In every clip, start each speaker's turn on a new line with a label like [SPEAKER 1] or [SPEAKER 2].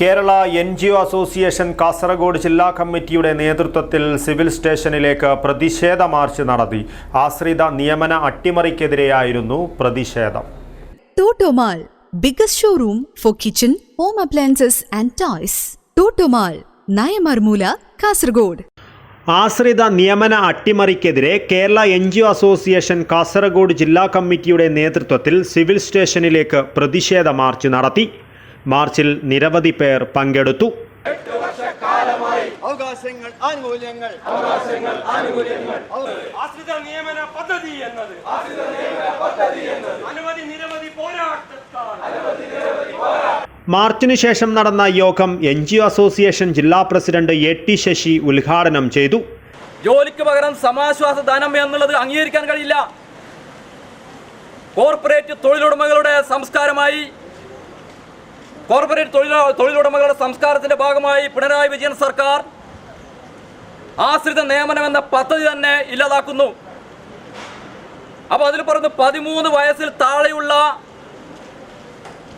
[SPEAKER 1] Kerala N G O association Kasaragod ജില്ലാ കമ്മിറ്റിയുടെ നേതൃത്വത്തിൽ സിവിൽ സ്റ്റേഷനിലേക്ക് പ്രതിഷേധ മാർച്ച് നടത്തി. ആശ്രിത നിയമന അട്ടിമറിക്കെതിരെയായിരുന്നു പ്രതിഷേധം.
[SPEAKER 2] Totomall biggest showroom for kitchen home appliances and toys Totomall Nayamarmoola Kasaragod
[SPEAKER 1] ആശ്രിത നിയമന അട്ടിമറിക്കെതിരെ Kerala N G O association Kasaragod ജില്ലാ കമ്മിറ്റിയുടെ നേതൃത്വത്തിൽ സിവിൽ സ്റ്റേഷനിലേക്ക് പ്രതിഷേധ മാർച്ച് നടത്തി. മാർച്ചിൽ നിരവധി പേർ പങ്കെടുത്തു.
[SPEAKER 3] അവകാശങ്ങൾ ആനുകൂല്യങ്ങൾ.
[SPEAKER 4] ആശ്രിത നിയമന പദ്ധതി എന്നത്. അനവധി നിരവധി പോരാട്ടത്താൽ
[SPEAKER 1] മാർച്ചിനു ശേഷം നടന്ന യോഗം എൻ ജി ഒ അസോസിയേഷൻ ജില്ലാ പ്രസിഡന്റ് എ ടി ശശി ഉദ്ഘാടനം ചെയ്തു.
[SPEAKER 4] ജോലിക്ക് പകരം സമാശ്വാസ ധനം എന്നുള്ളത് അംഗീകരിക്കാൻ കഴിയില്ല. കോർപ്പറേറ്റ് തൊഴിലുടമകളുടെ സംസ്കാരമായി കോർപ്പറേറ്റ് തൊഴിലാ തൊഴിലുടമകളുടെ സംസ്കാരത്തിന്റെ ഭാഗമായി പിണറായി വിജയൻ സർക്കാർ ആശ്രിത നിയമനം എന്ന പദ്ധതി തന്നെ ഇല്ലാതാക്കുന്നു. അപ്പോൾ അതിൽ പറഞ്ഞു പതിമൂന്ന് വയസ്സിൽ താഴെയുള്ള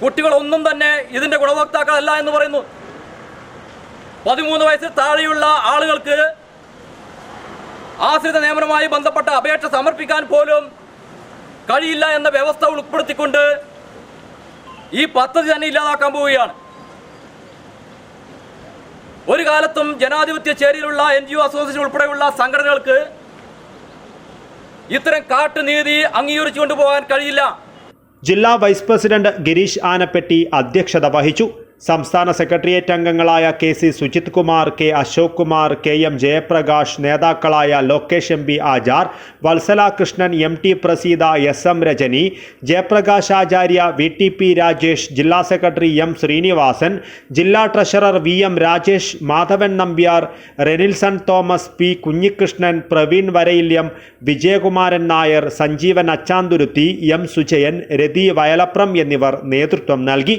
[SPEAKER 4] കുട്ടികളൊന്നും തന്നെ ഇതിന്റെ ഗുണഭോക്താക്കളല്ല എന്ന് പറയുന്നു. പതിമൂന്ന് വയസ്സിൽ താഴെയുള്ള ആളുകൾക്ക് ആശ്രിത നിയമനവുമായി ബന്ധപ്പെട്ട അപേക്ഷ സമർപ്പിക്കാൻ പോലും കഴിയില്ല എന്ന വ്യവസ്ഥ ഉൾപ്പെടുത്തിക്കൊണ്ട് ഈ പദ്ധതി തന്നെ ഇല്ലാതാക്കാൻ പോവുകയാണ്. ഒരു കാലത്തും ജനാധിപത്യ ചേരിയിലുള്ള എൻ ജി ഒ അസോസിയേഷൻ ഉൾപ്പെടെയുള്ള സംഘടനകൾക്ക് ഇത്തരം കാട്ടുനീതി അംഗീകരിച്ചു കൊണ്ടുപോകാൻ കഴിയില്ല.
[SPEAKER 1] ജില്ലാ വൈസ് പ്രസിഡന്റ് ഗിരീഷ് ആനപ്പെട്ടി അധ്യക്ഷത വഹിച്ചു. സംസ്ഥാന സെക്രട്ടേറിയറ്റ് അംഗങ്ങളായ K C Sujith Kumar K Ashok Kumar K M Jayaprakash നേതാക്കളായ Lokesh M B Achar Vatsala Krishnan M T Praseetha S M Rajani Jayaprakash Acharya V T P Rajesh ജില്ലാ secretary M Sreenivasan ജില്ലാ treasurer V M Rajesh Madhavan Nambiar Renilson Thomas P Kunhikrishnan Praveen Varayilyam Vijayakumaran Nair Sanjeevan Achanthuruthi M Sujayan Rathi Vayalapram എന്നിവർ നേതൃത്വം നൽകി.